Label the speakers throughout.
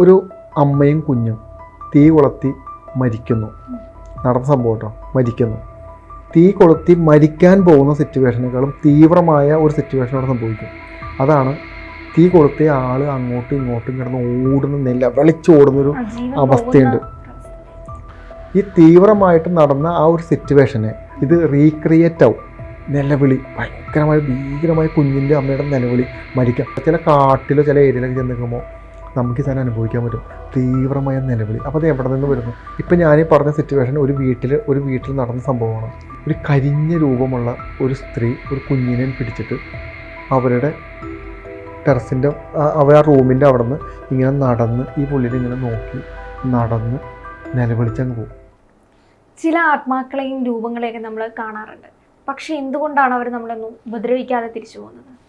Speaker 1: ഒരു അമ്മയും കുഞ്ഞും തീ കൊളുത്തി മരിക്കുന്നു. നടന്ന സംഭവം കേട്ടോ. മരിക്കുന്നു. തീ കൊളുത്തി മരിക്കാൻ പോകുന്ന സിറ്റുവേഷനേക്കാളും തീവ്രമായ ഒരു സിറ്റുവേഷൻ അവിടെ സംഭവിക്കും. അതാണ് തീ കൊളുത്തിയ ആൾ അങ്ങോട്ടും ഇങ്ങോട്ടും കിടന്ന് ഓടുന്ന
Speaker 2: നില വിളിച്ചോടുന്നൊരു
Speaker 1: അവസ്ഥയുണ്ട്. ഈ തീവ്രമായിട്ട് നടന്ന ആ ഒരു സിറ്റുവേഷനെ ഇത് റീക്രിയേറ്റ് ആവും. നിലവിളി ഭയങ്കരമായ ഭീകരമായ കുഞ്ഞിന്റെ അമ്മയുടെ നിലവിളി മരിക്കാം. ചില കാട്ടിലോ ചില ഏരിയയിലൊക്കെ ചെന്ന് നിൽക്കുമ്പോൾ നമുക്ക് തന്നെ അനുഭവിക്കാൻ പറ്റും. തീവ്രമായ നിലവിളി. അപ്പോൾ അത് എവിടെ നിന്ന് വരുന്നു? ഇപ്പം ഞാൻ ഈ പറഞ്ഞ സിറ്റുവേഷൻ ഒരു വീട്ടിൽ ഒരു വീട്ടിൽ നടന്ന സംഭവമാണ്. ഒരു കരിഞ്ഞ രൂപമുള്ള ഒരു സ്ത്രീ ഒരു കുഞ്ഞിനെ പിടിച്ചിട്ട് അവരുടെ ടെറസിന്റെ അവർ ആ റൂമിന്റെ അവിടെ നിന്ന് ഇങ്ങനെ നടന്ന് ഈ പുള്ളിനെ ഇങ്ങനെ നോക്കി നടന്ന് നിലവിളിച്ചങ്ങ് പോകും.
Speaker 2: ചില ആത്മാക്കളെയും രൂപങ്ങളെയൊക്കെ നമ്മൾ കാണാറുണ്ട്. പക്ഷേ എന്തുകൊണ്ടാണ് അവർ നമ്മളൊന്നും ഉപദ്രവിക്കാതെ തിരിച്ചു പോകുന്നത്?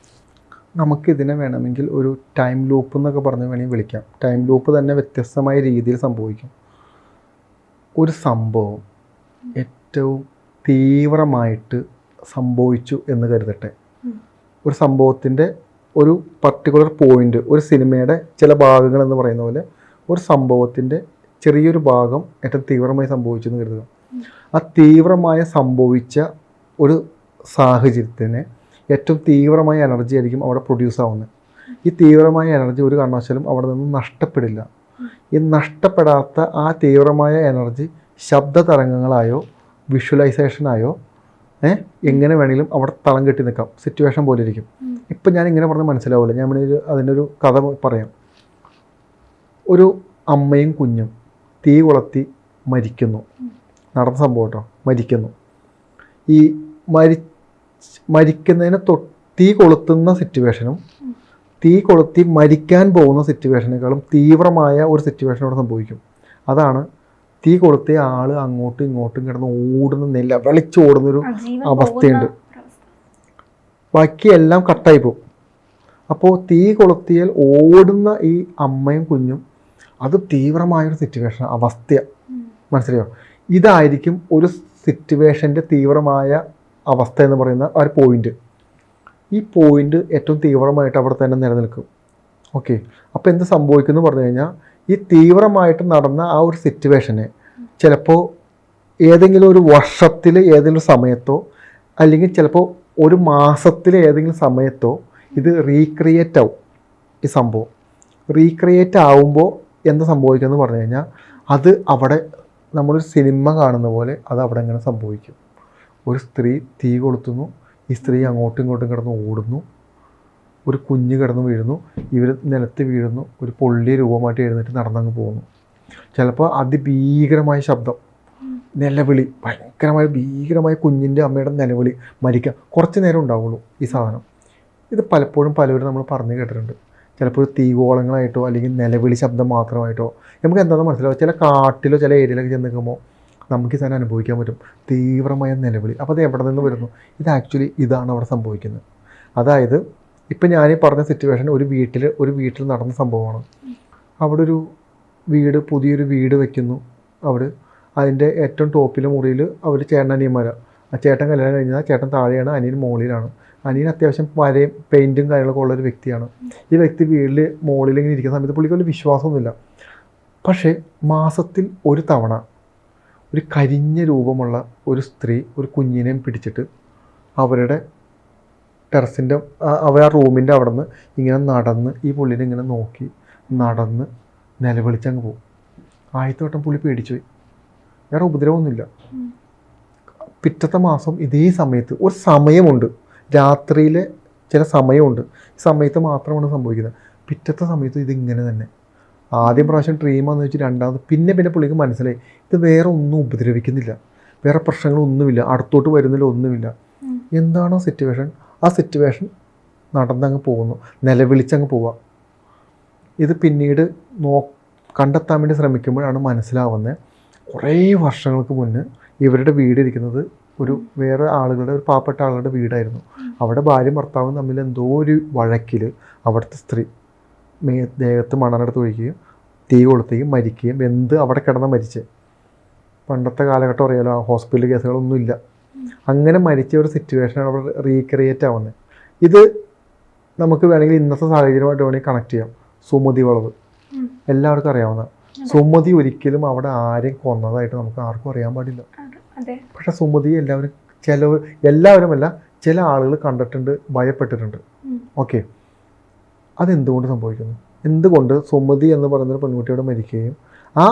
Speaker 1: നമുക്കിതിനെ വേണമെങ്കിൽ ഒരു ടൈം ലൂപ്പ് എന്നൊക്കെ പറഞ്ഞ് വേണമെങ്കിൽ വിളിക്കാം. ടൈം ലൂപ്പ് തന്നെ വ്യത്യസ്തമായ രീതിയിൽ സംഭവിക്കും. ഒരു സംഭവം ഏറ്റവും തീവ്രമായിട്ട് സംഭവിച്ചു എന്ന് കരുതട്ടെ. ഒരു സംഭവത്തിന്റെ ഒരു പർട്ടിക്കുലർ പോയിന്റ് ഒരു സിനിമയുടെ ചില ഭാഗങ്ങൾ എന്ന് പറയുന്ന പോലെ ഒരു സംഭവത്തിന്റെ ചെറിയൊരു ഭാഗം ഏറ്റവും തീവ്രമായി സംഭവിച്ചു എന്ന് കരുതുക. ആ തീവ്രമായ സംഭവിച്ച ഒരു സാഹചര്യത്തിന് ഏറ്റവും തീവ്രമായ എനർജി ആയിരിക്കും അവിടെ പ്രൊഡ്യൂസ് ആവുന്നത്. ഈ തീവ്രമായ എനർജി ഒരു കാരണവശാലും അവിടെ നിന്ന് നഷ്ടപ്പെടില്ല. ഈ നഷ്ടപ്പെടാത്ത ആ തീവ്രമായ എനർജി ശബ്ദ തരംഗങ്ങളായോ വിഷ്വലൈസേഷനായോ എങ്ങനെ വേണമെങ്കിലും അവിടെ തളം കെട്ടി നിൽക്കാം. സിറ്റുവേഷൻ പോലെ ഇരിക്കും. ഇപ്പം ഞാൻ ഇങ്ങനെ പറഞ്ഞാൽ മനസ്സിലാവില്ല ഞാൻ വേണമെങ്കിൽ ഒരു- അതിനൊരു കഥ പറയാം. ഒരു അമ്മയും കുഞ്ഞും തീ കൊളത്തി മരിക്കുന്നു. നടന്ന സംഭവം കേട്ടോ. മരിക്കുന്നു. ഈ മരി മരിക്കുന്നതിന് തീ കൊളുത്തുന്ന സിറ്റുവേഷനും തീ കൊളുത്തി മരിക്കാൻ പോകുന്ന സിറ്റുവേഷനേക്കാളും തീവ്രമായ ഒരു സിറ്റുവേഷൻ അവിടെ സംഭവിക്കും. അതാണ് തീ കൊളുത്തിയ ആൾ അങ്ങോട്ടും ഇങ്ങോട്ടും കിടന്ന് ഓടുന്ന
Speaker 2: നില വിളിച്ചോടുന്നൊരു
Speaker 1: അവസ്ഥയുണ്ട്.
Speaker 2: എല്ലാം
Speaker 1: ബാക്കിയെല്ലാം കട്ടായി പോകും. അപ്പോൾ തീ കൊളുത്തിയാൽ ഓടുന്ന ഈ അമ്മയും കുഞ്ഞും അത് തീവ്രമായൊരു സിറ്റുവേഷൻ അവസ്ഥ മനസ്സിലായോ? ഇതായിരിക്കും ഒരു സിറ്റുവേഷന്റെ തീവ്രമായ അവസ്ഥ എന്ന് പറയുന്ന ആ ഒരു പോയിന്റ് ഈ പോയിന്റ് ഏറ്റവും തീവ്രമായിട്ട് അവിടെ തന്നെ നിലനിൽക്കും. ഓക്കെ അപ്പോൾ എന്ത് സംഭവിക്കുന്നു പറഞ്ഞു കഴിഞ്ഞാൽ ഈ തീവ്രമായിട്ട് നടന്ന ആ ഒരു സിറ്റുവേഷനെ ചിലപ്പോൾ ഏതെങ്കിലും ഒരു വർഷത്തിൽ ഏതെങ്കിലും സമയത്തോ അല്ലെങ്കിൽ ചിലപ്പോൾ ഒരു മാസത്തിൽ ഏതെങ്കിലും സമയത്തോ ഇത് റീക്രിയേറ്റ് ആവും ഈ സംഭവം. റീക്രിയേറ്റ് ആവുമ്പോൾ എന്താ സംഭവിക്കുന്നത് പറഞ്ഞു കഴിഞ്ഞാൽ അത് അവിടെ നമ്മളൊരു സിനിമ കാണുന്ന പോലെ അത് അവിടെ എങ്ങനെ സംഭവിക്കും. ഒരു സ്ത്രീ തീ കൊളുത്തുന്നു. ഈ സ്ത്രീ അങ്ങോട്ടും ഇങ്ങോട്ടും കിടന്ന് ഓടുന്നു. ഒരു കുഞ്ഞ് കിടന്ന് വീഴുന്നു. ഇവർ നിലത്ത് വീഴുന്നു. ഒരു പൊള്ളിയ രൂപമായിട്ട് എഴുന്നേറ്റ് നടന്നങ്ങ് പോകുന്നു. ചിലപ്പോൾ അതിഭീകരമായ ശബ്ദം. നിലവിളി. ഭയങ്കരമായ ഭീകരമായ കുഞ്ഞിന്റെ അമ്മയുടെ നിലവിളി മരിക്കുക കുറച്ച് നേരം ഉണ്ടാവുള്ളൂ ഈ സാധനം. ഇത് പലപ്പോഴും പലവരും നമ്മൾ പറഞ്ഞു കേട്ടിട്ടുണ്ട്. ചിലപ്പോൾ തീകോളങ്ങളായിട്ടോ അല്ലെങ്കിൽ നിലവിളി ശബ്ദം മാത്രമായിട്ടോ നമുക്ക് എന്താണെന്ന് മനസ്സിലാവും. ചില കാട്ടിലോ ചില ഏരിയയിലൊക്കെ ചെന്ന് നിൽക്കുമ്പോൾ നമുക്ക് തന്നെ അനുഭവിക്കാൻ പറ്റും. തീവ്രമായ നിലവിളി. അപ്പോൾ അത് എവിടെ നിന്ന് വരുന്നു? ഇത് ആക്ച്വലി ഇതാണ് അവിടെ സംഭവിക്കുന്നത്. അതായത് ഇപ്പം ഞാൻ ഈ പറഞ്ഞ സിറ്റുവേഷൻ ഒരു വീട്ടിൽ ഒരു വീട്ടിൽ നടന്ന സംഭവമാണ്. അവിടെ ഒരു വീട് പുതിയൊരു വീട് വെക്കുന്നു. അവിടെ അതിന്റെ ഏറ്റവും ടോപ്പിലെ മുറിയിൽ അവർ ചേട്ടൻ അനിയന്മാരാണ് ആ ചേട്ടൻ കല്യാണം കഴിഞ്ഞാൽ ചേട്ടൻ താഴെയാണ് അനിയൻ മുകളിലാണ് അനിയൻ അത്യാവശ്യം വരയും പെയിന്റും കാര്യങ്ങളൊക്കെ ഉള്ളൊരു വ്യക്തിയാണ്. ഈ വ്യക്തി വീട്ടിൽ മുകളിൽ ഇങ്ങനെ ഇരിക്കുന്ന സമയത്ത് പുള്ളിക്ക് വലിയ വിശ്വാസമൊന്നുമില്ല. പക്ഷേ മാസത്തിൽ ഒരു തവണ ഒരു കരിഞ്ഞ രൂപമുള്ള ഒരു സ്ത്രീ ഒരു കുഞ്ഞിനെയും പിടിച്ചിട്ട് അവരുടെ ടെറസിന്റെ അവർ ആ റൂമിന്റെ അവിടെ നിന്ന് ഇങ്ങനെ നടന്ന് ഈ പുള്ളിനെ ഇങ്ങനെ നോക്കി നടന്ന് നിലവിളിച്ചങ്ങ് പോകും. ആദ്യത്തെ പുള്ളി പേടിച്ചു പോയി. വേറെ ഉപദ്രവമൊന്നുമില്ല. പിറ്റത്തെ മാസം ഇതേ സമയത്ത് ഒരു സമയമുണ്ട്. രാത്രിയിലെ ചില സമയമുണ്ട്. സമയത്ത് മാത്രമാണ് സംഭവിക്കുന്നത്. പിറ്റത്തെ സമയത്ത് ഇതിങ്ങനെ തന്നെ. ആദ്യം പ്രാവശ്യം ഡ്രീമാന്ന് വെച്ച് രണ്ടാമത് പിന്നെ പിന്നെ പുള്ളിക്ക് മനസ്സിലായി. ഇത് വേറെ ഒന്നും ഉപദ്രവിക്കുന്നില്ല. വേറെ പ്രശ്നങ്ങളൊന്നുമില്ല. അടുത്തോട്ട് വരുന്നില്ല ഒന്നുമില്ല. എന്താണോ സിറ്റുവേഷൻ ആ സിറ്റുവേഷൻ നടന്നങ്ങ് പോകുന്നു. നിലവിളിച്ചങ്ങ് പോവുക ഇത് പിന്നീട് നോ കണ്ടെത്താൻ വേണ്ടി ശ്രമിക്കുമ്പോഴാണ് മനസ്സിലാവുന്നത്. കുറേ വർഷങ്ങൾക്ക് മുന്നേ ഇവരുടെ വീടിരിക്കുന്നത് ഒരു വേറെ ആളുകളുടെ ഒരു പാവപ്പെട്ട ആളുകളുടെ വീടായിരുന്നു. അവിടെ ഭാര്യയും ഭർത്താവും തമ്മിൽ എന്തോ ഒരു വഴക്കിൽ അവിടുത്തെ സ്ത്രീ മേ ദേഹത്ത് മണ്ണെടുത്ത് ഒഴിക്കുകയും തീ കൊളുത്തുകയും മരിക്കുകയും എന്ത് അവിടെ കിടന്ന് മരിച്ച്? പണ്ടത്തെ കാലഘട്ടം അറിയാലോ ഹോസ്പിറ്റൽ കേസുകളൊന്നും ഇല്ല അങ്ങനെ മരിച്ച ഒരു സിറ്റുവേഷനാണ് അവിടെ റീക്രിയേറ്റ് ആവുന്നത് ഇത് നമുക്ക് വേണമെങ്കിൽ ഇന്നത്തെ സാഹചര്യമായിട്ട് വേണമെങ്കിൽ കണക്ട് ചെയ്യാം. സുമതി വളവ്. എല്ലാവർക്കും അറിയാവുന്ന. സുമതി ഒരിക്കലും അവിടെ ആരെയും കൊന്നതായിട്ട് നമുക്ക് ആർക്കും അറിയാൻ പാടില്ല. പക്ഷെ സുമതി എല്ലാവരും ചില എല്ലാവരുമല്ല ചില ആളുകൾ കണ്ടിട്ടുണ്ട് ഭയപ്പെട്ടിട്ടുണ്ട്. ഓക്കെ അതെന്തുകൊണ്ട് സംഭവിക്കുന്നു? എന്തുകൊണ്ട് സുമതി എന്ന് പറയുന്നൊരു പെൺകുട്ടിയോട് മരിക്കുകയും ആ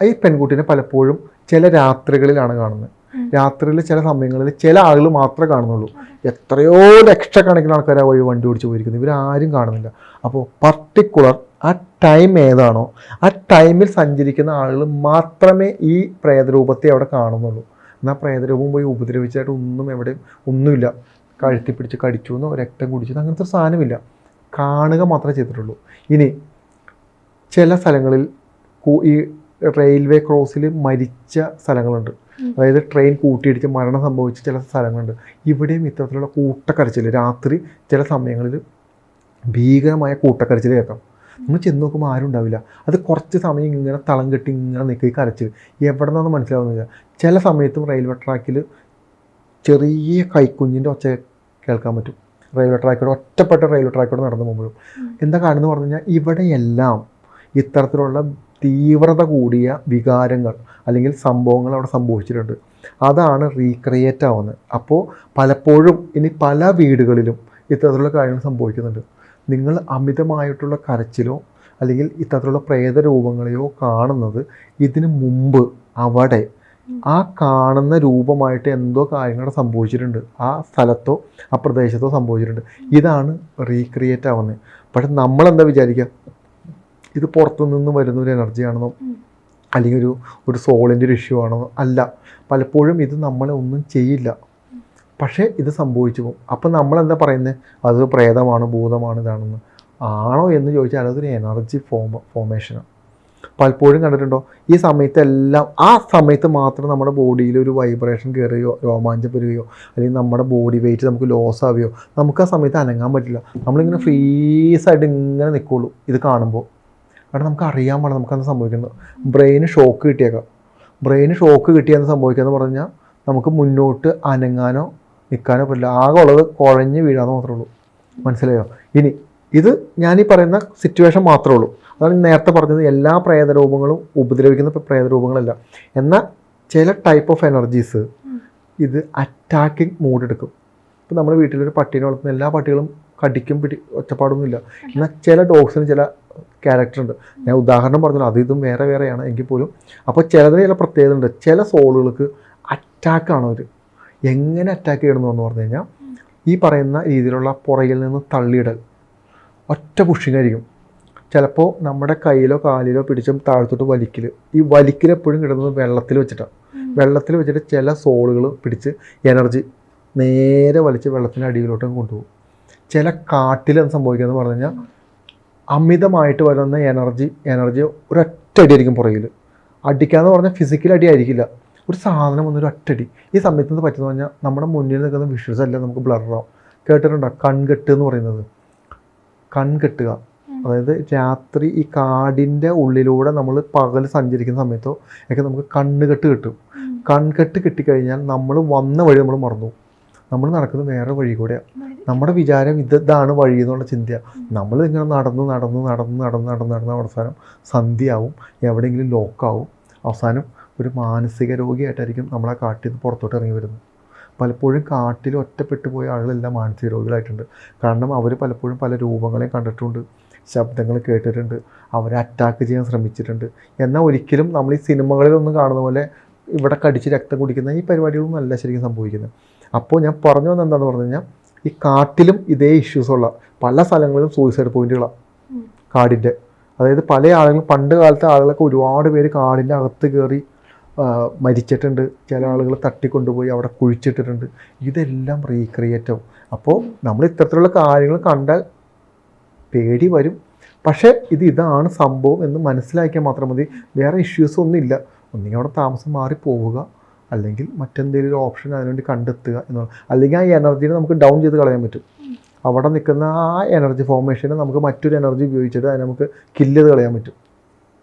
Speaker 1: ഈ പെൺകുട്ടിനെ പലപ്പോഴും ചില രാത്രികളിലാണ് കാണുന്നത്. രാത്രിയിൽ ചില സമയങ്ങളിൽ ചില ആളുകൾ മാത്രമേ കാണുന്നുള്ളൂ. എത്രയോ ലക്ഷക്കണക്കിന് ആൾക്കാർ ആ വഴി വണ്ടി ഓടിച്ച് പോയിരിക്കുന്നത് ഇവരാരും കാണുന്നില്ല. അപ്പോൾ പർട്ടിക്കുലർ ആ ടൈം ഏതാണോ ആ ടൈമിൽ സഞ്ചരിക്കുന്ന ആളുകൾ മാത്രമേ ഈ പ്രേതരൂപത്തെ അവിടെ കാണുന്നുള്ളൂ. എന്നാൽ പ്രേതരൂപം പോയി ഉപദ്രവിച്ചായിട്ട് ഒന്നും എവിടെയും ഒന്നുമില്ല. കഴുത്തി പിടിച്ച് കടിച്ചു എന്നോ രക്തം കുടിച്ചു അങ്ങനത്തെ ഒരു സാധനമില്ല. കാണുക മാത്രമേ ചെയ്തിട്ടുള്ളൂ. ഇനി ചില സ്ഥലങ്ങളിൽ ഈ റെയിൽവേ ക്രോസിൽ മരിച്ച സ്ഥലങ്ങളുണ്ട്. അതായത് ട്രെയിൻ കൂട്ടിയിടിച്ച് മരണം സംഭവിച്ച ചില സ്ഥലങ്ങളുണ്ട്. ഇവിടെയും ഇത്തരത്തിലുള്ള കൂട്ടക്കരച്ചിൽ രാത്രി ചില സമയങ്ങളിൽ ഭീകരമായ കൂട്ടക്കരച്ചിൽ കേൾക്കാം. നമ്മൾ ചെന്ന് നോക്കുമ്പോൾ ആരും ഉണ്ടാവില്ല. അത് കുറച്ച് സമയം ഇങ്ങനെ തളം കെട്ടി ഇങ്ങനെ നിൽക്കുക കരച്ചിൽ എവിടെ നിന്നാന്ന് മനസ്സിലാവുന്നില്ല. ചില സമയത്തും റെയിൽവേ ട്രാക്കിൽ ചെറിയ കൈക്കുഞ്ഞിന്റെ ഒച്ച കേൾക്കാൻ പറ്റും. റെയിൽവേ ട്രാക്കിലൂടെ ഒറ്റപ്പെട്ട റെയിൽവേ ട്രാക്കിലൂടെ നടന്നു പോകുമ്പോഴും. എന്താ കാണുന്നത് പറഞ്ഞു കഴിഞ്ഞാൽ ഇവിടെയെല്ലാം ഇത്തരത്തിലുള്ള തീവ്രത കൂടിയ വികാരങ്ങൾ അല്ലെങ്കിൽ സംഭവങ്ങൾ അവിടെ സംഭവിച്ചിട്ടുണ്ട്. അതാണ് റീക്രിയേറ്റ് ആവുന്നത്. അപ്പോൾ പലപ്പോഴും ഇനി പല വീടുകളിലും ഇത്തരത്തിലുള്ള കാര്യങ്ങൾ സംഭവിക്കുന്നുണ്ട്. നിങ്ങൾ അമിതമായിട്ടുള്ള കരച്ചിലോ അല്ലെങ്കിൽ ഇത്തരത്തിലുള്ള പ്രേതരൂപങ്ങളെയോ കാണുന്നത് ഇതിനു മുമ്പ് അവിടെ ആ കാണുന്ന രൂപമായിട്ട് എന്തോ കാര്യങ്ങൾ സംഭവിച്ചിട്ടുണ്ട്. ആ സ്ഥലത്തോ ആ പ്രദേശത്തോ സംഭവിച്ചിട്ടുണ്ട്. ഇതാണ് റീക്രിയേറ്റ് ആവുന്നത് പക്ഷെ നമ്മളെന്താ വിചാരിക്കുക ഇത് പുറത്തു നിന്ന് വരുന്ന ഒരു എനർജി
Speaker 2: ആണെന്നോ
Speaker 1: അല്ലെങ്കിൽ ഒരു ഒരു സോളിന്റെ ഒരു ഇഷ്യൂ ആണെന്നോ അല്ല. പലപ്പോഴും ഇത് നമ്മളെ ഒന്നും ചെയ്യില്ല. പക്ഷേ ഇത് സംഭവിച്ചു പോകും. അപ്പം നമ്മളെന്താ പറയുന്നത് അത് പ്രേതമാണ് ഭൂതമാണ് ഇതാണെന്ന്. ആണോ എന്ന് ചോദിച്ചാൽ അതൊരു എനർജി ഫോം ഫോമേഷനാണ് പലപ്പോഴും കണ്ടിട്ടുണ്ടോ? ഈ സമയത്തെല്ലാം ആ സമയത്ത് മാത്രം നമ്മുടെ ബോഡിയിൽ ഒരു വൈബ്രേഷൻ കയറുകയോ രോമാഞ്ചം വരികയോ അല്ലെങ്കിൽ നമ്മുടെ ബോഡി വെയിറ്റ് നമുക്ക് ലോസ് ആവുകയോ നമുക്ക് ആ സമയത്ത് അനങ്ങാൻ പറ്റില്ല. നമ്മളിങ്ങനെ ഫ്രീസായിട്ട് ഇങ്ങനെ നിൽക്കുള്ളൂ ഇത് കാണുമ്പോൾ. കാരണം നമുക്ക് അറിയാൻ പാടില്ല നമുക്കത് സംഭവിക്കുന്നത്. ബ്രെയിന് ഷോക്ക് കിട്ടിയേക്കാം. ബ്രെയിന് ഷോക്ക് കിട്ടിയെന്ന് സംഭവിക്കാന്ന് പറഞ്ഞാൽ നമുക്ക് മുന്നോട്ട് അനങ്ങാനോ നിൽക്കാനോ പറ്റില്ല. ആകെ ഉള്ളത് കുഴഞ്ഞ് വീഴാന്ന് മാത്രമേ ഉള്ളൂ. മനസ്സിലായോ? ഇനി ഇത് ഞാനീ പറയുന്ന സിറ്റുവേഷൻ മാത്രമേ ഉള്ളൂ. അതാണ് നേരത്തെ പറഞ്ഞത് എല്ലാ പ്രേതരൂപങ്ങളും ഉപദ്രവിക്കുന്ന പ്രേതരൂപങ്ങളല്ല. എന്നാൽ ചില ടൈപ്പ് ഓഫ് എനർജീസ് ഇത് അറ്റാക്കിംഗ് മൂഡ് എടുക്കും. ഇപ്പം നമ്മുടെ വീട്ടിലൊരു പട്ടീനെ വളർത്തുന്ന എല്ലാ പട്ടികളും കടിക്കും പിടി ഒറ്റപ്പാടൊന്നുമില്ല. എന്നാൽ ചില ഡോഗ്സിന് ചില ക്യാരക്ടർ ഉണ്ട്. ഞാൻ ഉദാഹരണം പറഞ്ഞല്ലോ അത് ഇതും വേറെ വേറെയാണ് എങ്കിൽ പോലും. അപ്പോൾ ചിലതിന് ചില പ്രത്യേകത ഉണ്ട്. ചില സോളുകൾക്ക് അറ്റാക്കാണ് അവർ എങ്ങനെ അറ്റാക്ക് ചെയ്യണമെന്ന് എന്ന് പറഞ്ഞു കഴിഞ്ഞാൽ ഈ പറയുന്ന രീതിയിലുള്ള പുറകിൽ നിന്ന് തള്ളിയിടൽ. ഒറ്റ പുഷിങ്ങായിരിക്കും ചിലപ്പോൾ നമ്മുടെ കയ്യിലോ കാലിലോ പിടിച്ചും താഴത്തോട്ട് വലിക്കൽ ഈ വലിക്കൽ എപ്പോഴും കിടന്നത് വെള്ളത്തിൽ വെച്ചിട്ടാണ് വെള്ളത്തിൽ വെച്ചിട്ട് ചില സോളുകൾ പിടിച്ച് എനർജി നേരെ വലിച്ച് വെള്ളത്തിന്റെ അടിയിലോട്ട് കൊണ്ടുപോകും. ചില കാട്ടിൽ എന്ത് സംഭവിക്കുക എന്ന് പറഞ്ഞു കഴിഞ്ഞാൽ അമിതമായിട്ട് വരുന്ന എനർജി എനർജി ഒരൊറ്റ അടിയായിരിക്കും പുറകിൽ അടിക്കാന്ന് പറഞ്ഞാൽ ഫിസിക്കൽ അടി ആയിരിക്കില്ല. ഒരു സാധനം വന്നൊരു ഒറ്റടി ഈ സമയത്ത് നിന്ന് പറ്റുന്ന പറഞ്ഞാൽ നമ്മുടെ മുന്നിൽ നിൽക്കുന്ന വിഷ്വൽസ് അല്ല നമുക്ക് ബ്ലറാവും കേട്ടിട്ടുണ്ടോ? കൺകെട്ട് എന്ന് പറയുന്നത്. കൺകെട്ടുക. അതായത് രാത്രി ഈ കാടിന്റെ ഉള്ളിലൂടെ നമ്മൾ പകൽ സഞ്ചരിക്കുന്ന സമയത്തോ ഒക്കെ നമുക്ക് കണ്ണുകെട്ട് കിട്ടും. കൺകെട്ട് കിട്ടിക്കഴിഞ്ഞാൽ നമ്മൾ വന്ന വഴി നമ്മൾ മറന്നു നമ്മൾ നടക്കുന്നത് വേറെ വഴി കൂടെയാണ് നമ്മുടെ വിചാരം ഇത് ഇതാണ് വഴി എന്നുള്ള ചിന്തയാണ് നമ്മൾ ഇങ്ങനെ നടന്ന് നടന്ന് നടന്ന് നടന്ന് നടന്ന് നടന്ന് അവസാനം സന്ധ്യയാവും. എവിടെയെങ്കിലും ലോക്കാവും അവസാനം ഒരു മാനസിക രോഗിയായിട്ടായിരിക്കും നമ്മളെ കാട്ടിൽ നിന്ന് പുറത്തോട്ട് ഇറങ്ങി വരുന്നത്. പലപ്പോഴും കാട്ടിൽ ഒറ്റപ്പെട്ടു പോയ ആളുകളെല്ലാം മാനസിക രോഗികളായിട്ടുണ്ട്. കാരണം അവർ പലപ്പോഴും പല രൂപങ്ങളെയും കണ്ടിട്ടുണ്ട്. ശബ്ദങ്ങൾ കേട്ടിട്ടുണ്ട്. അവരെ അറ്റാക്ക് ചെയ്യാൻ ശ്രമിച്ചിട്ടുണ്ട്. എന്നാൽ ഒരിക്കലും നമ്മൾ ഈ സിനിമകളിലൊന്നും കാണുന്ന പോലെ ഇവിടെ കടിച്ച് രക്തം കുടിക്കുന്ന ഈ പരിപാടികളൊന്നും അല്ല ശരിക്കും സംഭവിക്കുന്നത്. അപ്പോൾ ഞാൻ പറഞ്ഞു വന്ന എന്താണെന്ന് പറഞ്ഞു കഴിഞ്ഞാൽ ഈ കാട്ടിലും ഇതേ ഇഷ്യൂസ് ഉള്ള പല സ്ഥലങ്ങളിലും സൂയിസൈഡ് പോയിന്റുകളാണ്
Speaker 2: ഉം.
Speaker 1: കാടിന്റെ. അതായത് പല ആളുകളും പണ്ട് കാലത്തെ ആളുകളൊക്കെ ഒരുപാട് പേര് കാടിന്റെ അകത്ത് കയറി മരിച്ചിട്ടുണ്ട്. ചില ആളുകൾ തട്ടിക്കൊണ്ടുപോയി അവിടെ കുഴിച്ചിട്ടിട്ടുണ്ട്. ഇതെല്ലാം റീക്രിയേറ്റ് ആവും. അപ്പോൾ നമ്മൾ ഇത്തരത്തിലുള്ള കാര്യങ്ങൾ കണ്ടാൽ പേടി വരും. പക്ഷേ ഇത് ഇതാണ് സംഭവം എന്ന് മനസ്സിലാക്കിയാൽ മാത്രം മതി. വേറെ ഇഷ്യൂസ് ഒന്നും ഇല്ല. ഒന്നുകിൽ അവിടെ താമസം മാറി പോവുക അല്ലെങ്കിൽ മറ്റെന്തെങ്കിലും ഒരു ഓപ്ഷൻ അതിനുവേണ്ടി കണ്ടെത്തുക എന്നുള്ള അല്ലെങ്കിൽ ആ എനർജീനെ നമുക്ക് ഡൗൺ ചെയ്ത് കളയാൻ പറ്റും. അവിടെ നിൽക്കുന്ന ആ എനർജി ഫോർമേഷനെ നമുക്ക് മറ്റൊരു എനർജി ഉപയോഗിച്ചിട്ട് അതിനെ നമുക്ക് കില്ല് ചെയ്ത് കളയാൻ പറ്റും.